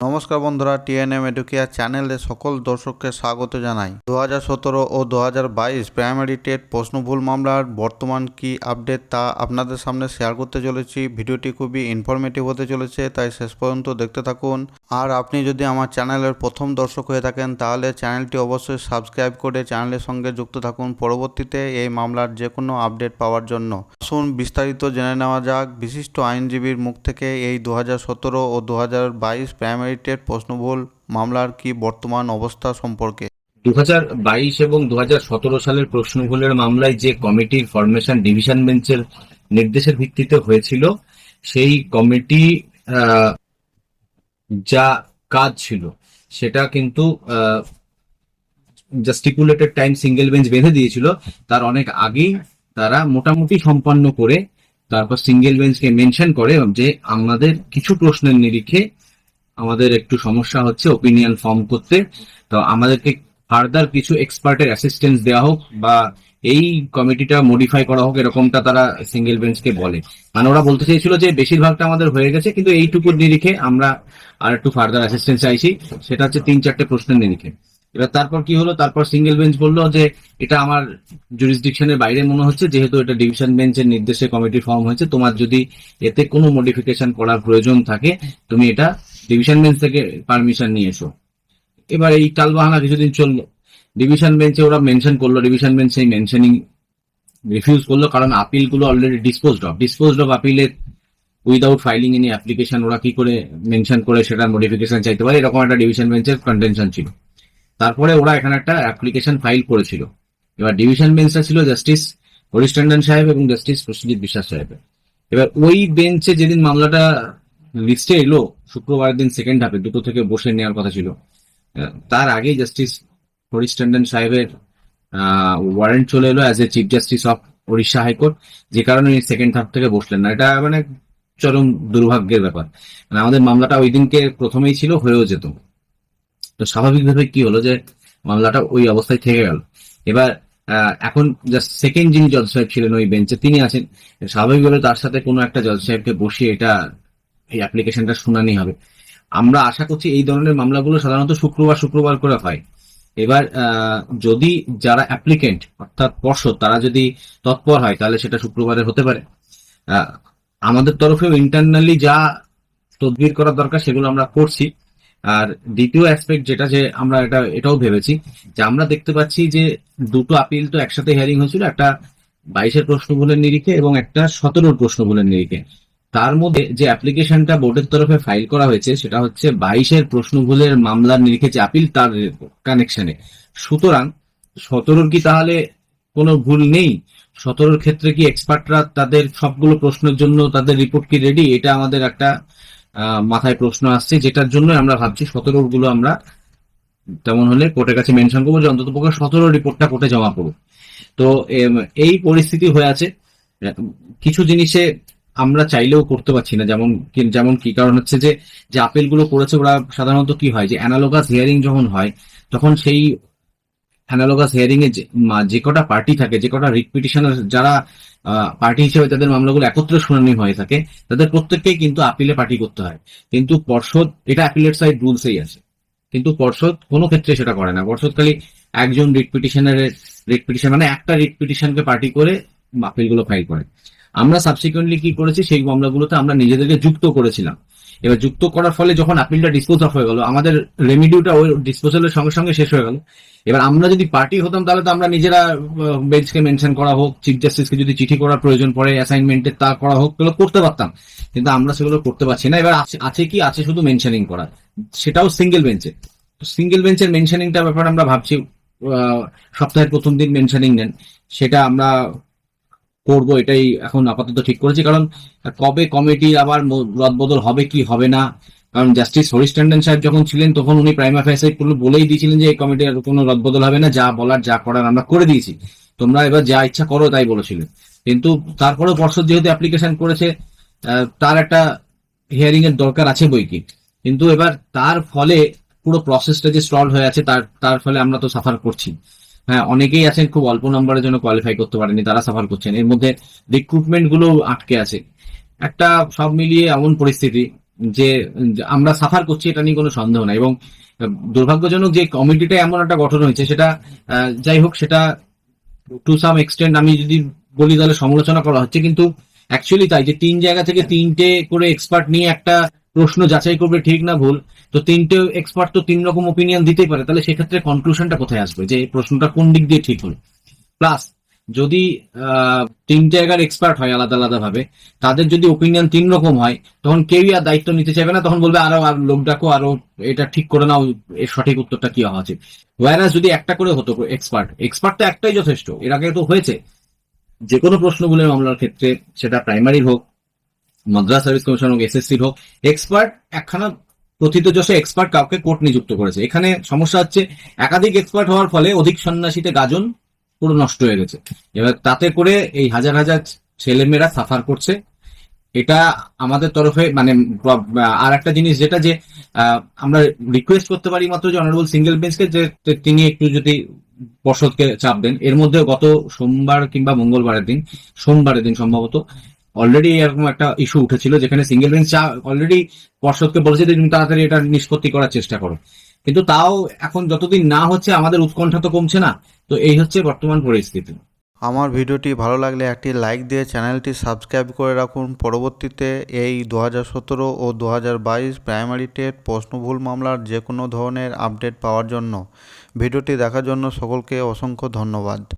নমস্কার বন্ধুরা TNM educare চ্যানেলে সকল দর্শককে স্বাগত জানাই। দু হাজার সতেরো ও দু হাজার বাইশ প্রাইমারি টেট প্রশ্নভুল মামলার বর্তমান কি আপডেট তা আপনাদের সামনে শেয়ার করতে চলেছি। ভিডিওটি খুবই ইনফরমেটিভ হতে চলেছে, তাই শেষ পর্যন্ত দেখতে থাকুন। আর আপনি যদি আমার চ্যানেলের প্রথম দর্শক হয়ে থাকেন, তাহলে চ্যানেলটি অবশ্যই সাবস্ক্রাইব করে চ্যানেলের সঙ্গে যুক্ত থাকুন পরবর্তীতে এই মামলার যে কোনো আপডেট পাওয়ার জন্য। আসুন বিস্তারিত জেনে নেওয়া যাক। বিশিষ্ট আইনজীবীর মুখ থেকে এই দু হাজার সতেরো ও দু হাজার বাইশ প্রাইমারি টেট প্রশ্নভুল মামলার কি বর্তমান অবস্থা সম্পর্কে? দুহাজার বাইশ এবং দুহাজার সতেরো সালের প্রশ্নগুলোর মামলায় যে কমিটির ফরমেশন ডিভিশন বেঞ্চের নির্দেশের ভিত্তিতে হয়েছিল, সেই কমিটি যা কাজ ছিল, সেটা কিন্তু যা স্টিপুলেটেড টাইম সিঙ্গেল বেঞ্চ বেঁধে দিয়েছিল। তার অনেক আগেই তারা মোটামুটি সম্পন্ন করে, তারপর সিঙ্গেল বেঞ্চকে মেনশন করে যে আমাদের কিছু প্রশ্নের নিরিখে আমাদের একটু সমস্যা হচ্ছে ওপিনিয়ন ফর্ম করতে। তো আমাদেরকে ফার্দার কিছু এক্সপার্টের অ্যাসিস্ট্যান্স দেওয়া হোক বা এই কমিটিটা মডিফাই করা হোক, এরকমটা তারা সিঙ্গেল বেঞ্চকে বলে। মানে ওরা বলতে চেয়েছিল যে বেশিরভাগটা আমাদের হয়ে গেছে, কিন্তু এইটুকুর নিরিখে আমরা আর একটু ফার্দার অ্যাসিস্ট্যান্স চাইছি। সেটা হচ্ছে তিন চারটে প্রশ্নের নিরিখে এবার তারপর কি হলো? তারপর সিঙ্গেল বেঞ্চ বলল যে এটা আমার জুরিসডিকশনের বাইরে মনে হচ্ছে, যেহেতু এটা ডিভিশন বেঞ্চের নির্দেশে কমিটি ফর্ম হয়েছে, তোমার যদি এতে কোনো মডিফিকেশন করার প্রয়োজন থাকে, তুমি এটা ডিভিশন বেঞ্চ থেকে পারমিশন নিয়ে এসো। এবার এই টালবাহানা কিছুদিন চলল। ডিভিশন বেঞ্চে ওরা মেনশন করল ডিভিশন বেঞ্চ সেই মেনশনিং রিফিউজ করল, কারণ আপিলগুলো already disposed of disposed of আপিলের উইদাউট ফাইলিং এনি অ্যাপ্লিকেশন ওরা কি করে মেনশন করে সেটা মডিফিকেশন চাইতে পারে? এরকম একটা ডিভিশন বেঞ্চের কন্টেনশন ছিল। তারপরে ওরা এখানে একটা অ্যাপ্লিকেশন ফাইল করেছিল। এবার ডিভিশন বেঞ্চটা ছিল জাস্টিস হরিশ সাহেব এবং জাস্টিস প্রসেনজিৎ বিশ্বাস সাহেবের। এবার ওই বেঞ্চে যেদিন মামলাটা লিস্টে এলো শুক্রবারের দিন সেকেন্ড হাফে দুটো থেকে বসে নেওয়ার কথা ছিল। তার আগেই জাস্টিস হরিশ টন্ডন সাহেবের ওয়ারেন্ট চলে এলো as a chief justice of Orissa high court যে কারণে উনি সেকেন্ড হাফ থেকে বসলেন না। এটা মানে চরম দুর্ভাগ্যের ব্যাপার। মানে আমাদের মামলাটা ওই দিনকে প্রথমেই ছিল, হয়েও যেত। তো স্বাভাবিকভাবে কি হলো যে মামলাটা ওই অবস্থায় থেকে গেল। এবার এখন জাস্ট সেকেন্ড যিনি জজ সাহেব ছিলেন ওই বেঞ্চে তিনি আছেন। স্বাভাবিকভাবে তার সাথে কোনো একটা জজ সাহেবকে বসিয়ে এটা এই অ্যাপ্লিকেশনটা শুনানি হবে। আমরা আশা করছি এই ধরনের মামলাগুলো সাধারণত শুক্রবার শুক্রবার করে হয়। এবার যদি যারা অ্যাপ্লিকেন্ট অর্থাৎ পর্ষদ, তারা যদি তৎপর হয়, তাহলে সেটা শুক্রবারে হতে পারে। আমাদের তরফেও ইন্টারনালি যা তদবির করার দরকার, সেগুলো আমরা করছি। আর দ্বিতীয় অ্যাসপেক্ট যেটা যে আমরা এটা, এটাও ভেবেছি যে আমরা দেখতে পাচ্ছি যে দুটো আপিল তো একসাথে হিয়ারিং হয়েছিল, একটা বাইশের প্রশ্নগুলোর নিরিখে এবং একটা সতেরোর প্রশ্নগুলোর নিরিখে। তার মধ্যে যে অ্যাপ্লিকেশনটা বোর্ডের তরফে ফাইল করা হয়েছে, সেটা হচ্ছে বাইশের প্রশ্নগুলোর মামলার নিরিখে যে আপিল তার কানেকশনে। সুতরাং, সতেরোর কি তাহলে কোনো ভুল নেই? সতেরোর ক্ষেত্রে কি এক্সপার্টরা তাদের সবগুলো প্রশ্নের জন্য তাদের রিপোর্ট কি রেডি? এটা আমাদের একটা মাথায় প্রশ্ন আসছে, যেটার জন্য আমরা ভাবছি সতেরোরগুলো আমরা তেমন হলে কোর্টের কাছে মেনশন করব যে অন্তত পক্ষে সতেরো রিপোর্টটা কোর্টে জমা করব তো এই পরিস্থিতি হয়ে আছে। কিছু জিনিসে আমরা চাইলেও করতে পারছি না, যেমন যেমন কি, কারণ হচ্ছে যে যে আপিলগুলো করেছে ওরা সাধারণত কি হয়, যে অ্যানালোগাস হিয়ারিং যখন হয়, তখন সেই অ্যানালোগাস হিয়ারিং এ যে কটা পার্টি থাকে, যে কটা রিট পিটিশনার যারা পার্টি হিসেবে তাদের মামলাগুলো একত্রে শুনানি হয়ে থাকে, তাদের প্রত্যেককেই কিন্তু আপিলে পার্টি করতে হয়। কিন্তু পর্ষদ, এটা অ্যাপিলেট সাইড রুলসেই আছে। কিন্তু পর্ষদ কোনো ক্ষেত্রে সেটা করে না। পর্ষদ খালি একজন রিট পিটিশনারের রিট পিটিশন মানে একটা রিট পিটিশনকে পার্টি করে আপিলগুলো ফাইল করে। আমরা সাবসিকুয়েন্টলি কি করেছি, সেই মামলাগুলোতে আমরা নিজেদেরকে যুক্ত করেছিলাম। এবার যুক্ত করার ফলে যখন আপিলটা ডিসপোজ অফ হয়ে গেল, আমাদের রেমিডিউটা ওই ডিসপোজালের সঙ্গে সঙ্গে শেষ হয়ে গেল। এবার আমরা যদি পার্টি হতাম, তাহলে তো আমরা নিজেরা বেঞ্চকে মেনশন করা হোক চিফ জাস্টিসকে যদি চিঠি করার প্রয়োজন পড়ে অ্যাসাইনমেন্টে তা করা হোক, সেগুলো করতে পারতাম। কিন্তু আমরা সেগুলো করতে পারছি না। এবার আছে- কি? আছে শুধু মেনশনিং করা। সেটাও সিঙ্গেল বেঞ্চে সিঙ্গেল বেঞ্চের মেনশনিংটা ব্যাপারে আমরা ভাবছি সপ্তাহের প্রথম দিন মেনশনিং নেন সেটা আমরা করব এটাই এখন আপাতত ঠিক করেছি। কারণ কবে কমিটি আবার রদবদল হবে কি হবে না? কারণ জাস্টিস হরিশ টন্ডন সাহেব যখন ছিলেন, তখন উনি প্রাইম পুরো বলেই দিয়েছিলেন যে এই কমিটির কোনো রদবদল হবে না, যা বলার, যা করার আমরা করে দিয়েছি। তোমরা এবার যা ইচ্ছা করো তাই বলেছিলেন। কিন্তু তারপরেও পর্ষদ যেহেতু অ্যাপ্লিকেশন করেছে তার একটা হিয়ারিং এর দরকার আছে বই কি? কিন্তু এবার তার ফলে পুরো প্রসেসটা যে স্টল হয়ে আছে, তার তার ফলে আমরা তো সাফার করছি। হ্যাঁ অনেকেই আছেন খুব অল্প নম্বরের জন্য কোয়ালিফাই করতে পারেনি, তারা সাফার করছেন। এর মধ্যে রিক্রুটমেন্টগুলো আটকে আছে। একটা সব মিলিয়ে এমন পরিস্থিতি যে আমরা সাফার করছি, এটা নিয়ে কোনো সন্দেহ নাই। এবং দুর্ভাগ্যজনক যে কমিটিটা এমন একটা গঠন হয়েছে, সেটা যাই হোক, সেটা টু সাম এক্সটেন্ড আমি যদি বলি তাহলে সমালোচনা করা হচ্ছে। কিন্তু অ্যাকচুয়ালি তাই যে তিন জায়গা থেকে তিনটে করে এক্সপার্ট নিয়ে একটা প্রশ্ন যাচাই করবে ঠিক না ভুল, তো তিনটে এক্সপার্ট তো তিন রকম ওপিনিয়ন দিতেই পারে, তাহলে সেক্ষেত্রে কনক্লুশনটা কোথায় আসবে? যে প্রশ্নটা কোন দিক দিয়ে ঠিক হলো? প্লাস যদি তিন জায়গার এক্সপার্ট হয় আলাদা আলাদা ভাবে, তাদের যদি ওপিনিয়ন তিন রকম হয়, তখন কেউই আর দায়িত্ব নিতে চাইবে না, তখন বলবে আরও, আর লোক ডাকো, আরও এটা ঠিক করে নাও, এর সঠিক উত্তরটা কি হওয়া উচিত। ওয়ারাস যদি একটা করে হতো এক্সপার্ট এক্সপার্ট তো একটাই যথেষ্ট, এর আগে তো হয়েছে। যে কোনো প্রশ্নগুলোর মামলার ক্ষেত্রে সেটা প্রাইমারির হোক মাদ্রাস সার্ভিস কমিশন হোক এসএসসির হোক এক্সপার্ট একখানা প্রথিতযশে এক্সপার্ট কাউকে কোর্ট নিযুক্ত করেছে। এখানে সমস্যা হচ্ছে, একাধিক এক্সপার্ট হওয়ার ফলে অধিক সন্ন্যাসীতে গাজন পুরো নষ্ট হয়ে গেছে। এবার তাতে করে এই হাজার হাজার ছেলেমেয়েরা সাফার করছে। এটা আমাদের তরফে মানে আর একটা জিনিস যেটা যে আমরা রিকোয়েস্ট করতে পারি মাত্র যে অনারেবল সিঙ্গেল বেঞ্চকে যে তিনি একটু যদি পর্ষদকে চাপ দেন। এর মধ্যে গত সোমবার কিংবা মঙ্গলবারের দিন, সোমবারের দিন সম্ভবত অলরেডি এরকম একটা ইস্যু উঠেছিল যেখানে সিঙ্গেল বেঞ্চ চা অলরেডি পর্ষদকে বলেছে যে তুমি তাড়াতাড়ি এটা নিষ্পত্তি করার চেষ্টা করো। কিন্তু তাও এখন যতদিন না হচ্ছে আমাদের উৎকণ্ঠা তো কমছে না। তো এই হচ্ছে বর্তমান পরিস্থিতি। আমার ভিডিওটি ভালো লাগলে একটি লাইক দিয়ে চ্যানেলটি সাবস্ক্রাইব করে রাখুন। পরবর্তীতে এই দু হাজার সতেরো ও দু হাজার বাইশ প্রাইমারি টেট প্রশ্নভুল মামলার যে কোনো ধরনের আপডেট পাওয়ার জন্য। ভিডিওটি দেখার জন্য সকলকে অসংখ্য ধন্যবাদ।